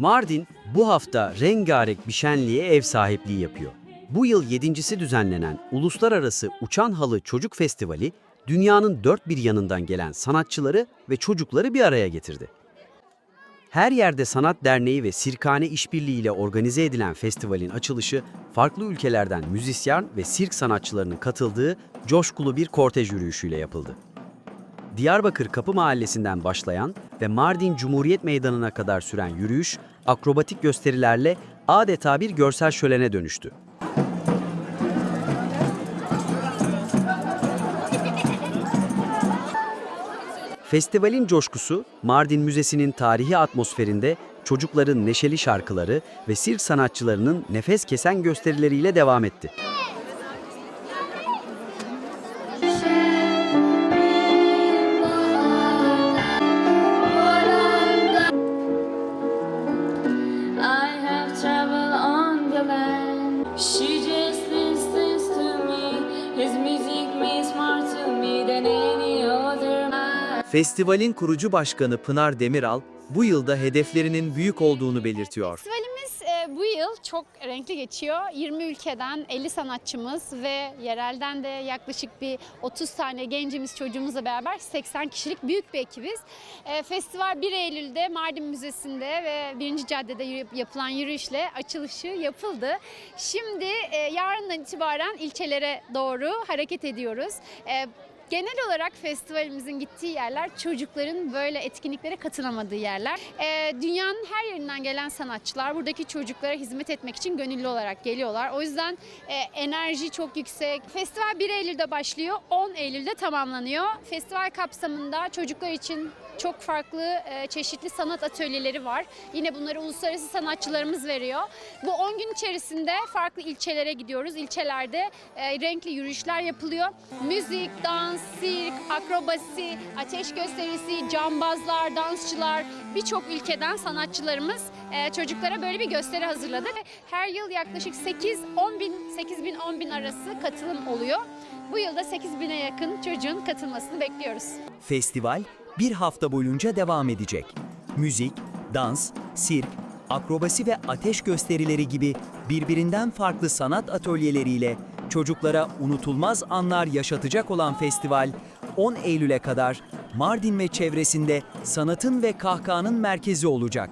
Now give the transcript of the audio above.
Mardin bu hafta rengarenk bir şenliğe ev sahipliği yapıyor. Bu yıl yedincisi düzenlenen Uluslararası Uçan Halı Çocuk Festivali, dünyanın dört bir yanından gelen sanatçıları ve çocukları bir araya getirdi. Her Yerde Sanat Derneği ve Sirkane İşbirliği ile organize edilen festivalin açılışı, farklı ülkelerden müzisyen ve sirk sanatçılarının katıldığı coşkulu bir kortej yürüyüşüyle yapıldı. Diyarbakır Kapı Mahallesi'nden başlayan ve Mardin Cumhuriyet Meydanı'na kadar süren yürüyüş, akrobatik gösterilerle adeta bir görsel şölene dönüştü. Festivalin coşkusu, Mardin Müzesi'nin tarihi atmosferinde çocukların neşeli şarkıları ve sirk sanatçılarının nefes kesen gösterileriyle devam etti. She just listens to me. His music means more to me than any other man. Festivalin kurucu başkanı Pınar Demiral, bu yılda hedeflerinin büyük olduğunu belirtiyor. Festivalimiz e, bu yıl çok renkli geçiyor. 20 ülkeden 50 sanatçımız ve yerelden de yaklaşık bir 30 tane gencimiz çocuğumuzla beraber 80 kişilik büyük bir ekibiz. E, festival 1 Eylül'de Mardin Müzesi'nde ve 1. Caddede yapılan yürüyüşle açılışı yapıldı. Şimdi e, yarından itibaren ilçelere doğru hareket ediyoruz. Genel olarak festivalimizin gittiği yerler çocukların böyle etkinliklere katılamadığı yerler. Ee, dünyanın her yerinden gelen sanatçılar buradaki çocuklara hizmet etmek için gönüllü olarak geliyorlar. O yüzden e, enerji çok yüksek. Festival 1 Eylül'de başlıyor, 10 Eylül'de tamamlanıyor. Festival kapsamında çocuklar için çok farklı e, çeşitli sanat atölyeleri var. Yine bunları uluslararası sanatçılarımız veriyor. Bu 10 gün içerisinde farklı ilçelere gidiyoruz. İlçelerde e, renkli yürüyüşler yapılıyor. Müzik, dans, sirk, akrobasi, ateş gösterisi, cambazlar, dansçılar birçok ülkeden sanatçılarımız e, çocuklara böyle bir gösteri hazırladı. Her yıl yaklaşık 8-10 bin, 8 bin 10 bin arası katılım oluyor. Bu yılda 8 bine yakın çocuğun katılmasını bekliyoruz. Festival bir hafta boyunca devam edecek. Müzik, dans, sirk, akrobasi ve ateş gösterileri gibi birbirinden farklı sanat atölyeleriyle çocuklara unutulmaz anlar yaşatacak olan festival 10 Eylül'e kadar Mardin ve çevresinde sanatın ve kahkahanın merkezi olacak.